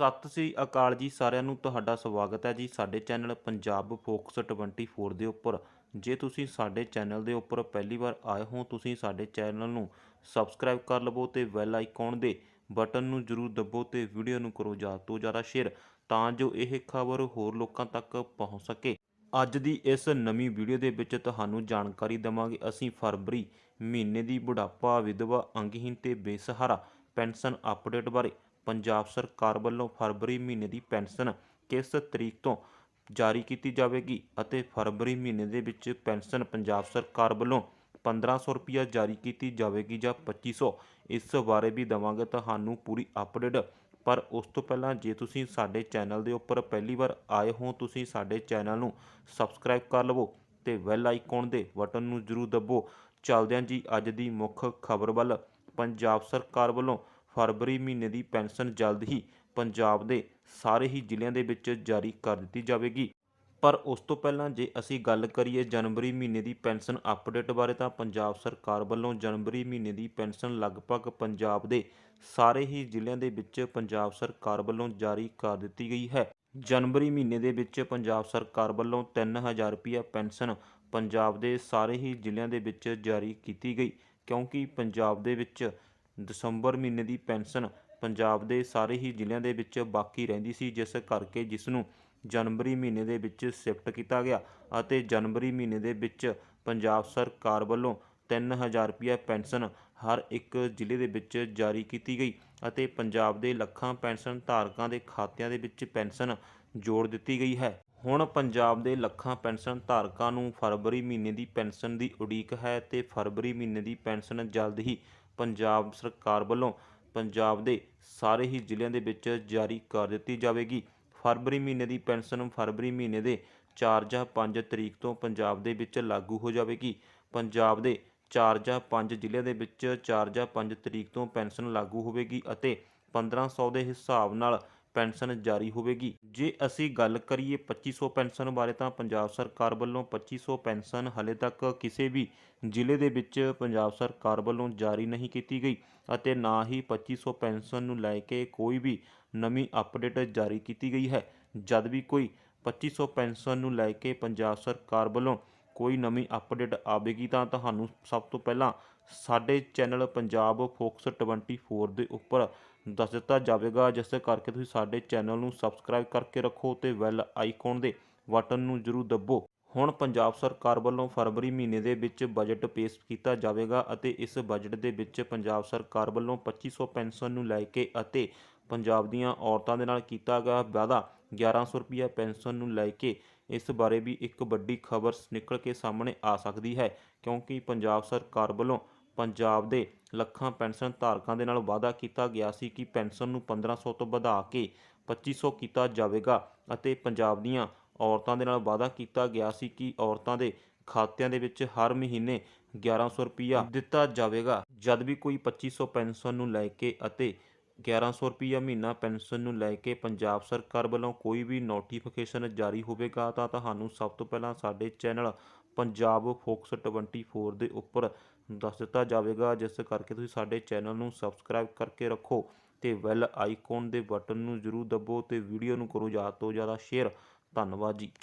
ਸਤਿ ਸ੍ਰੀ ਅਕਾਲ ਜੀ ਸਾਰਿਆਂ ਨੂੰ, ਤੁਹਾਡਾ ਸਵਾਗਤ ਹੈ ਜੀ ਸਾਡੇ ਚੈਨਲ ਪੰਜਾਬ ਫੋਕਸ 24 ਦੇ ਉੱਪਰ। ਜੇ ਤੁਸੀਂ ਸਾਡੇ ਚੈਨਲ ਦੇ ਉੱਪਰ ਪਹਿਲੀ ਵਾਰ ਆਏ ਹੋ, ਤੁਸੀਂ ਸਾਡੇ ਚੈਨਲ ਨੂੰ ਸਬਸਕ੍ਰਾਈਬ ਕਰ ਲਵੋ ਤੇ ਬੈਲ ਆਈਕਨ ਦੇ ਬਟਨ ਨੂੰ ਜਰੂਰ ਦਬੋ ਤੇ ਵੀਡੀਓ ਨੂੰ ਕਰੋ ਜ਼ਿਆਦਾ ਤੋਂ ਜ਼ਿਆਦਾ ਸ਼ੇਅਰ ਤਾਂ ਜੋ ਇਹ ਖਬਰ ਹੋਰ ਲੋਕਾਂ ਤੱਕ ਪਹੁੰਚ ਸਕੇ। ਅੱਜ ਦੀ ਇਸ ਨਵੀਂ ਵੀਡੀਓ ਦੇ ਵਿੱਚ ਤੁਹਾਨੂੰ ਜਾਣਕਾਰੀ ਦੇਵਾਂਗੇ। ਅਸੀਂ ਫਰਵਰੀ ਮਹੀਨੇ ਦੀ ਬੁਢਾਪਾ ਵਿਧਵਾ ਅੰਗਹੀਨ ਤੇ ਬੇਸਹਾਰਾ ਪੈਨਸ਼ਨ ਅਪਡੇਟ ਬਾਰੇ। ਪੰਜਾਬ ਸਰਕਾਰ ਵੱਲੋਂ ਫਰਵਰੀ ਮਹੀਨੇ ਦੀ ਪੈਨਸ਼ਨ ਕਿਸ ਤਰੀਕ ਤੋਂ ਜਾਰੀ ਕੀਤੀ ਜਾਵੇਗੀ ਅਤੇ ਫਰਵਰੀ ਮਹੀਨੇ ਦੇ ਵਿੱਚ ਪੈਨਸ਼ਨ ਪੰਜਾਬ ਸਰਕਾਰ ਵੱਲੋਂ 1500 ਰੁਪਿਆ ਜਾਰੀ ਕੀਤੀ ਜਾਵੇਗੀ ਜਾਂ 2500 ਇਸ ਬਾਰੇ ਵੀ ਦਵਾਂਗੇ ਤੁਹਾਨੂੰ ਪੂਰੀ ਅਪਡੇਟ। ਪਰ ਉਸ ਤੋਂ ਪਹਿਲਾਂ ਜੇ ਤੁਸੀਂ ਸਾਡੇ ਚੈਨਲ ਦੇ ਉੱਪਰ ਪਹਿਲੀ ਵਾਰ ਆਏ ਹੋ, ਤੁਸੀਂ ਸਾਡੇ ਚੈਨਲ ਨੂੰ ਸਬਸਕ੍ਰਾਈਬ ਕਰ ਲਵੋ ਤੇ ਬੈਲ ਆਈਕਨ ਦੇ ਬਟਨ ਨੂੰ ਜਰੂਰ ਦਬੋ। ਚੱਲਦਿਆਂ ਜੀ ਅੱਜ ਦੀ ਮੁੱਖ ਖਬਰ ਵੱਲ। ਪੰਜਾਬ ਸਰਕਾਰ ਵੱਲੋਂ ਫਰਵਰੀ ਮਹੀਨੇ ਦੀ ਪੈਨਸ਼ਨ ਜਲਦ ਹੀ ਪੰਜਾਬ ਦੇ ਸਾਰੇ ਹੀ ਜ਼ਿਲ੍ਹਿਆਂ ਦੇ ਵਿੱਚ ਜਾਰੀ ਕਰ ਦਿੱਤੀ ਜਾਵੇਗੀ। ਪਰ ਉਸ ਤੋਂ ਪਹਿਲਾਂ ਜੇ ਅਸੀਂ ਗੱਲ ਕਰੀਏ ਜਨਵਰੀ ਮਹੀਨੇ ਦੀ ਪੈਨਸ਼ਨ ਅਪਡੇਟ ਬਾਰੇ ਤਾਂ ਪੰਜਾਬ ਸਰਕਾਰ ਵੱਲੋਂ ਜਨਵਰੀ ਮਹੀਨੇ ਦੀ ਪੈਨਸ਼ਨ ਲਗਭਗ ਪੰਜਾਬ ਦੇ ਸਾਰੇ ਹੀ ਜ਼ਿਲ੍ਹਿਆਂ ਦੇ ਵਿੱਚ ਪੰਜਾਬ ਸਰਕਾਰ ਵੱਲੋਂ ਜਾਰੀ ਕਰ ਦਿੱਤੀ ਗਈ ਹੈ। ਜਨਵਰੀ ਮਹੀਨੇ ਦੇ ਵਿੱਚ ਪੰਜਾਬ ਸਰਕਾਰ ਵੱਲੋਂ 3000 ਰੁਪਏ ਪੈਨਸ਼ਨ ਪੰਜਾਬ ਦੇ ਸਾਰੇ ਹੀ ਜ਼ਿਲ੍ਹਿਆਂ ਦੇ ਵਿੱਚ ਜਾਰੀ ਕੀਤੀ ਗਈ, ਕਿਉਂਕਿ ਪੰਜਾਬ ਦੇ ਵਿੱਚ ਦਸੰਬਰ ਮਹੀਨੇ ਦੀ ਪੈਨਸ਼ਨ ਪੰਜਾਬ ਦੇ ਸਾਰੇ ਹੀ ਜ਼ਿਲ੍ਹਿਆਂ ਦੇ ਵਿੱਚ ਬਾਕੀ ਰਹਿੰਦੀ ਸੀ, ਜਿਸ ਕਰਕੇ ਜਿਸ ਨੂੰ ਜਨਵਰੀ ਮਹੀਨੇ ਦੇ ਵਿੱਚ ਸ਼ਿਫਟ ਕੀਤਾ ਗਿਆ ਅਤੇ ਜਨਵਰੀ ਮਹੀਨੇ ਦੇ ਵਿੱਚ ਪੰਜਾਬ ਸਰਕਾਰ ਵੱਲੋਂ 3000 ਰੁਪਏ ਪੈਨਸ਼ਨ ਹਰ ਇੱਕ ਜ਼ਿਲ੍ਹੇ ਦੇ ਵਿੱਚ ਜਾਰੀ ਕੀਤੀ ਗਈ ਅਤੇ ਪੰਜਾਬ ਦੇ ਲੱਖਾਂ ਪੈਨਸ਼ਨ ਧਾਰਕਾਂ ਦੇ ਖਾਤਿਆਂ ਦੇ ਵਿੱਚ ਪੈਨਸ਼ਨ ਜੋੜ ਦਿੱਤੀ ਗਈ ਹੈ। ਹੁਣ ਪੰਜਾਬ ਦੇ ਲੱਖਾਂ ਪੈਨਸ਼ਨ ਧਾਰਕਾਂ ਨੂੰ ਫਰਵਰੀ ਮਹੀਨੇ ਦੀ ਪੈਨਸ਼ਨ ਦੀ ਉਡੀਕ ਹੈ ਤੇ ਫਰਵਰੀ ਮਹੀਨੇ ਦੀ ਪੈਨਸ਼ਨ ਜਲਦ ਹੀ ਪੰਜਾਬ ਸਰਕਾਰ ਵੱਲੋਂ ਪੰਜਾਬ ਦੇ ਸਾਰੇ ਹੀ ਜ਼ਿਲ੍ਹਿਆਂ ਦੇ ਵਿੱਚ ਜਾਰੀ ਕਰ ਦਿੱਤੀ ਜਾਵੇਗੀ। ਫਰਵਰੀ ਮਹੀਨੇ ਦੀ ਪੈਨਸ਼ਨ ਫਰਵਰੀ ਮਹੀਨੇ ਦੇ 4 ਜਾਂ 5 ਤਰੀਕ ਤੋਂ ਪੰਜਾਬ ਦੇ ਵਿੱਚ ਲਾਗੂ ਹੋ ਜਾਵੇਗੀ। ਪੰਜਾਬ ਦੇ 4 ਜਾਂ 5 ਜ਼ਿਲ੍ਹਿਆਂ ਦੇ ਵਿੱਚ 4 ਜਾਂ 5 ਤਰੀਕ ਤੋਂ ਪੈਨਸ਼ਨ ਲਾਗੂ ਹੋਵੇਗੀ ਅਤੇ 1500 ਦੇ ਹਿਸਾਬ ਨਾਲ ਪੈਨਸ਼ਨ ਜਾਰੀ ਹੋਵੇਗੀ। ਜੇ ਅਸੀਂ ਗੱਲ ਕਰੀਏ 2500 ਪੈਨਸ਼ਨ ਬਾਰੇ ਤਾਂ ਪੰਜਾਬ ਸਰਕਾਰ ਵੱਲੋਂ 2500 ਪੈਨਸ਼ਨ ਹਲੇ ਤੱਕ ਕਿਸੇ ਵੀ ਜ਼ਿਲ੍ਹੇ ਦੇ ਵਿੱਚ ਪੰਜਾਬ ਸਰਕਾਰ ਵੱਲੋਂ ਜਾਰੀ ਨਹੀਂ ਕੀਤੀ ਗਈ ਅਤੇ ਨਾ ਹੀ 2500 ਪੈਨਸ਼ਨ ਨੂੰ ਲੈ ਕੇ ਕੋਈ ਵੀ ਨਵੀਂ ਅਪਡੇਟ ਜਾਰੀ ਕੀਤੀ ਗਈ ਹੈ। ਜਦ ਵੀ ਕੋਈ 2500 ਪੈਨਸ਼ਨ ਨੂੰ ਲੈ ਕੇ ਪੰਜਾਬ ਸਰਕਾਰ ਵੱਲੋਂ ਕੋਈ ਨਵੀਂ ਅਪਡੇਟ ਆਵੇਗੀ ਤਾਂ ਤੁਹਾਨੂੰ ਸਭ ਤੋਂ ਪਹਿਲਾਂ ਸਾਡੇ ਚੈਨਲ ਪੰਜਾਬ ਫੋਕਸ 24 ਦੇ ਉੱਪਰ ਦੱਸ ਦਿੱਤਾ ਜਾਵੇਗਾ, ਜਿਸ ਕਰਕੇ ਤੁਸੀਂ ਸਾਡੇ ਚੈਨਲ ਨੂੰ ਸਬਸਕ੍ਰਾਈਬ ਕਰਕੇ ਰੱਖੋ ਤੇ ਬੈਲ ਆਈਕਨ ਦੇ ਬਟਨ ਨੂੰ ਜ਼ਰੂਰ ਦੱਬੋ। ਹੁਣ ਪੰਜਾਬ ਸਰਕਾਰ ਵੱਲੋਂ ਫਰਵਰੀ ਮਹੀਨੇ ਦੇ ਵਿੱਚ ਬਜਟ ਪੇਸ਼ ਕੀਤਾ ਜਾਵੇਗਾ ਅਤੇ ਇਸ ਬਜਟ ਦੇ ਵਿੱਚ ਪੰਜਾਬ ਸਰਕਾਰ ਵੱਲੋਂ 2500 ਪੈਨਸ਼ਨ ਨੂੰ ਲੈ ਕੇ ਅਤੇ ਪੰਜਾਬ ਦੀਆਂ ਔਰਤਾਂ ਦੇ ਨਾਲ ਕੀਤਾ ਗਿਆ ਵਾਅਦਾ 1100 ਰੁਪਏ ਪੈਨਸ਼ਨ ਨੂੰ ਲੈ ਕੇ ਇਸ ਬਾਰੇ ਵੀ ਇੱਕ ਵੱਡੀ ਖਬਰ ਨਿਕਲ ਕੇ ਸਾਹਮਣੇ ਆ ਸਕਦੀ ਹੈ, ਕਿਉਂਕਿ ਪੰਜਾਬ ਸਰਕਾਰ ਵੱਲੋਂ ਪੰਜਾਬ ਦੇ ਲੱਖਾਂ ਪੈਨਸ਼ਨ ਧਾਰਕਾਂ ਦੇ ਨਾਲ ਵਾਅਦਾ ਕੀਤਾ ਗਿਆ ਸੀ ਕਿ ਪੈਨਸ਼ਨ ਨੂੰ 1500 ਤੋਂ ਵਧਾ ਕੇ 2500 ਕੀਤਾ ਜਾਵੇਗਾ ਅਤੇ ਪੰਜਾਬ ਦੀਆਂ ਔਰਤਾਂ ਦੇ ਨਾਲ ਵਾਅਦਾ ਕੀਤਾ ਗਿਆ ਸੀ ਕਿ ਔਰਤਾਂ ਦੇ ਖਾਤਿਆਂ ਦੇ ਵਿੱਚ ਹਰ ਮਹੀਨੇ 1100 ਰੁਪਈਆ ਦਿੱਤਾ ਜਾਵੇਗਾ। ਜਦ ਵੀ ਕੋਈ 2500 ਪੈਨਸ਼ਨ ਨੂੰ ਲੈ ਕੇ ਅਤੇ 1100 ਰੁਪਈਆ ਮਹੀਨਾ ਪੈਨਸ਼ਨ ਨੂੰ ਲੈ ਕੇ ਪੰਜਾਬ ਸਰਕਾਰ ਵੱਲੋਂ ਕੋਈ ਵੀ ਨੋਟੀਫਿਕੇਸ਼ਨ ਜਾਰੀ ਹੋਵੇਗਾ ਤਾਂ ਤੁਹਾਨੂੰ ਸਭ ਤੋਂ ਪਹਿਲਾਂ ਸਾਡੇ ਚੈਨਲ ਪੰਜਾਬ ਫੋਕਸ 24 ਦੇ ਉੱਪਰ ਦੱਸ ਦਿੱਤਾ ਜਾਵੇਗਾ, ਜਿਸ ਕਰਕੇ ਤੁਸੀਂ ਸਾਡੇ ਚੈਨਲ ਨੂੰ ਸਬਸਕ੍ਰਾਈਬ ਕਰਕੇ ਰੱਖੋ ਤੇ ਬੈਲ ਆਈਕਨ ਦੇ ਬਟਨ ਨੂੰ ਜ਼ਰੂਰ ਦਬੋ ਤੇ ਵੀਡੀਓ ਨੂੰ ਕਰੋ ਜ਼ਿਆਦਾ ਤੋਂ ਜ਼ਿਆਦਾ ਸ਼ੇਅਰ ਧੰਨਵਾਦ ਜੀ।